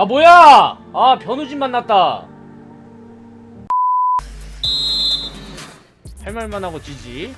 야 뭐야? 아 변우진 만났다. 할 말만 하고 지지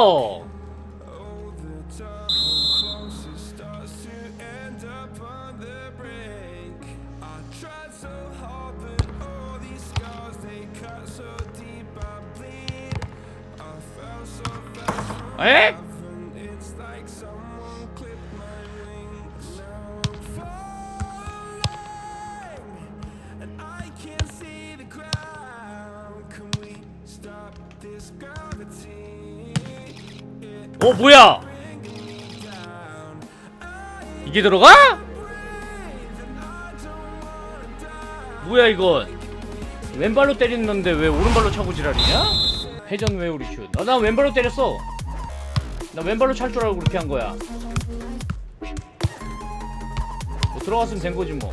아 어 뭐야 이게 들어가? 뭐야 이건 왼발로 때리는데 왜 오른발로 차고 지랄이냐? 회전 외우리 슛. 아, 나 왼발로 때렸어. 나 왼발로 찰 줄 알고 그렇게 한 거야. 뭐 들어갔으면 된 거지 뭐.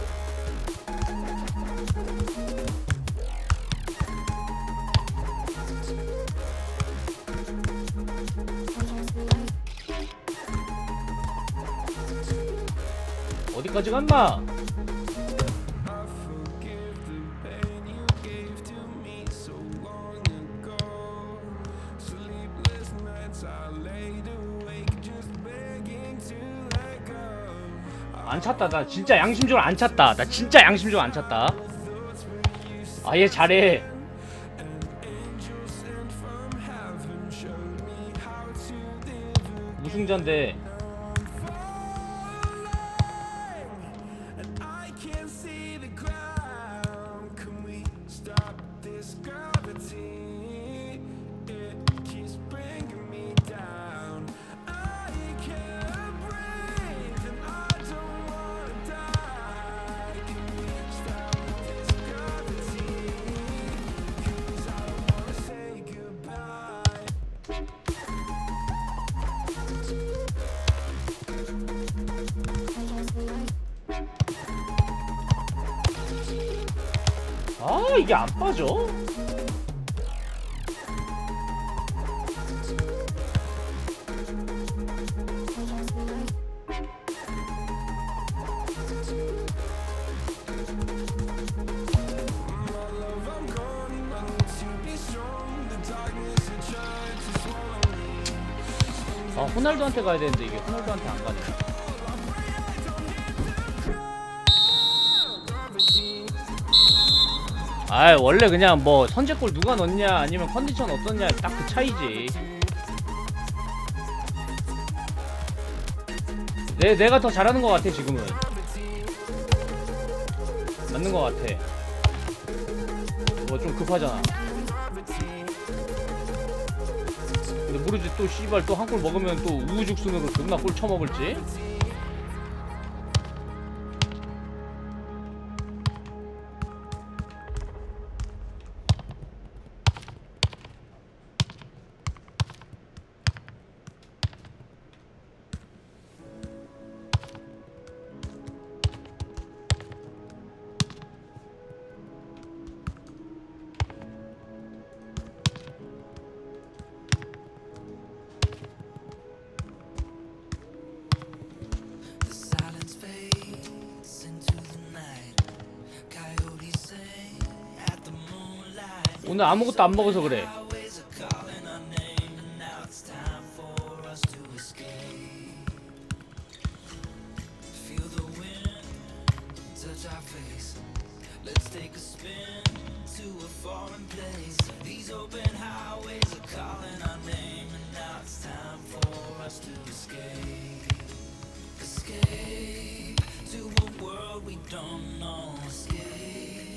어디까지 갔나? 안 찼다. 나 진짜 양심적으로 안 찼다. 나 진짜 양심적으로 안 찼다. 아, 얘 잘해. 우승자인데. 아, 이게 안 빠져? 아, 호날두한테 가야 되는데 이게 호날두한테 안 가네. 아, 아 원래 그냥 뭐 선제골 누가 넣냐 아니면 컨디션 어떻냐 딱 그 차이지. 내, 내가 더 잘하는 것 같아 지금은. 맞는 것 같아. 뭐 좀 급하잖아. 근데 모르지 또 씨발 또 한 골 먹으면 또 우후죽순으로 존나 골 쳐먹을지 오늘 아무것도 안 먹어서 그래. Escape to a world we don't know. Escape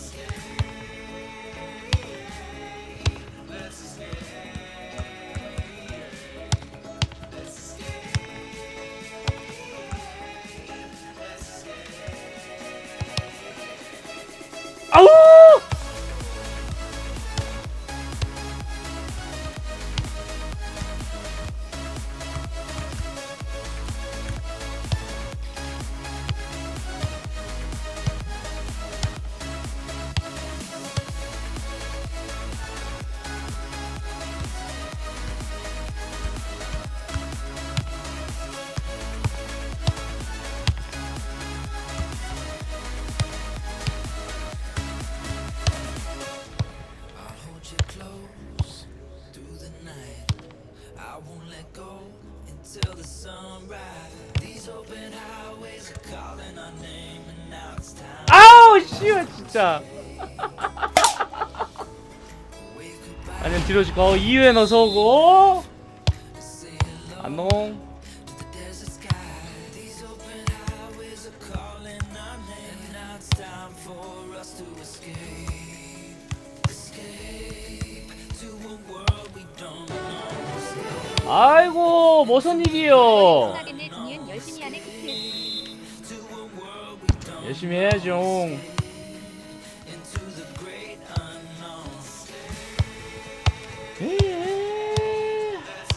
아우 씨발 진짜 아니면 뒤로 거 2회는 어서 오고 say hello 안녕 아이고 무슨 일이요 열심히 해야죠.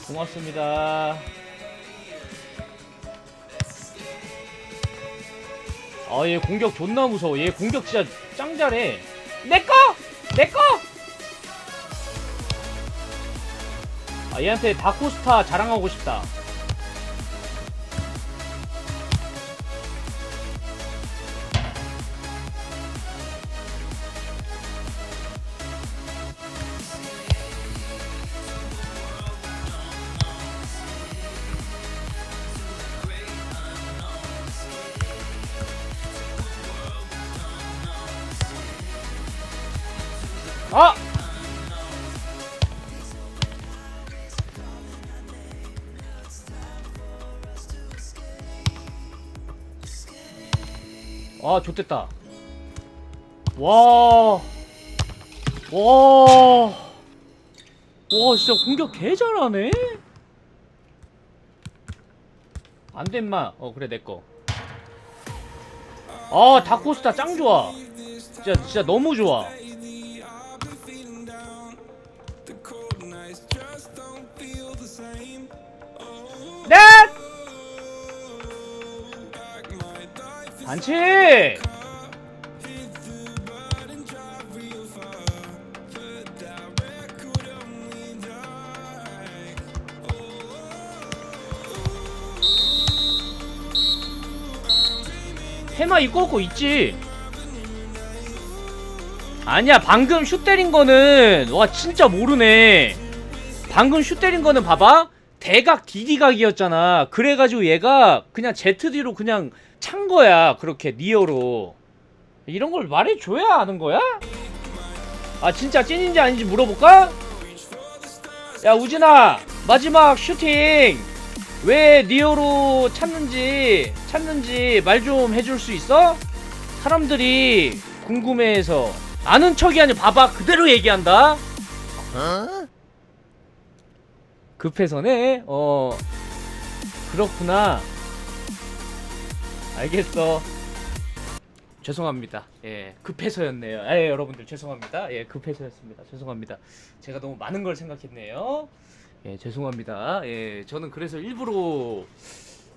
고맙습니다 아 얘 공격 존나 무서워 얘 공격 진짜 짱 잘해 내꺼! 내꺼! 아 얘한테 다코스타 자랑하고 싶다 아! 아, 좋됐다. 와. 와. 와, 진짜 공격 개 잘하네? 안 돼, 임마. 어, 그래, 내꺼. 아, 다코스타 짱 좋아. 진짜, 진짜 너무 좋아. Like. 해마 입고 없고 있지. 아니야, 방금 슛 때린 거는, 와, 진짜 모르네. 방금 슛 때린 거는 봐봐 대각 디디각이었잖아 그래가지고 얘가 그냥 ZD로 그냥 찬 거야 그렇게 니어로. 이런 걸 말해줘야 아는 거야? 아 진짜 찐인지 아닌지 물어볼까? 야 우진아 마지막 슈팅! 왜 니어로 찾는지 찾는지 말 좀 해줄 수 있어? 사람들이 궁금해해서. 아는 척이 아니라 봐봐 그대로 얘기한다. 급해서네. 어. 그렇구나 알겠어. 죄송합니다. 예 급해서였네요. 예 여러분들 죄송합니다. 예 급해서였습니다. 죄송합니다. 제가 너무 많은 걸 생각했네요. 예 죄송합니다. 예 저는 그래서 일부러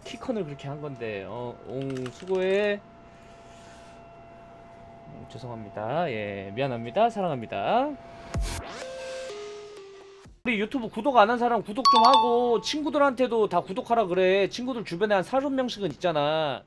키컨을 그렇게 한 건데 어옹 수고해. 음, 죄송합니다. 예 미안합니다. 사랑합니다. 우리 유튜브 구독 안 한 사람 구독 좀 하고 친구들한테도 다 구독하라 그래. 친구들 주변에 한 30명씩은 있잖아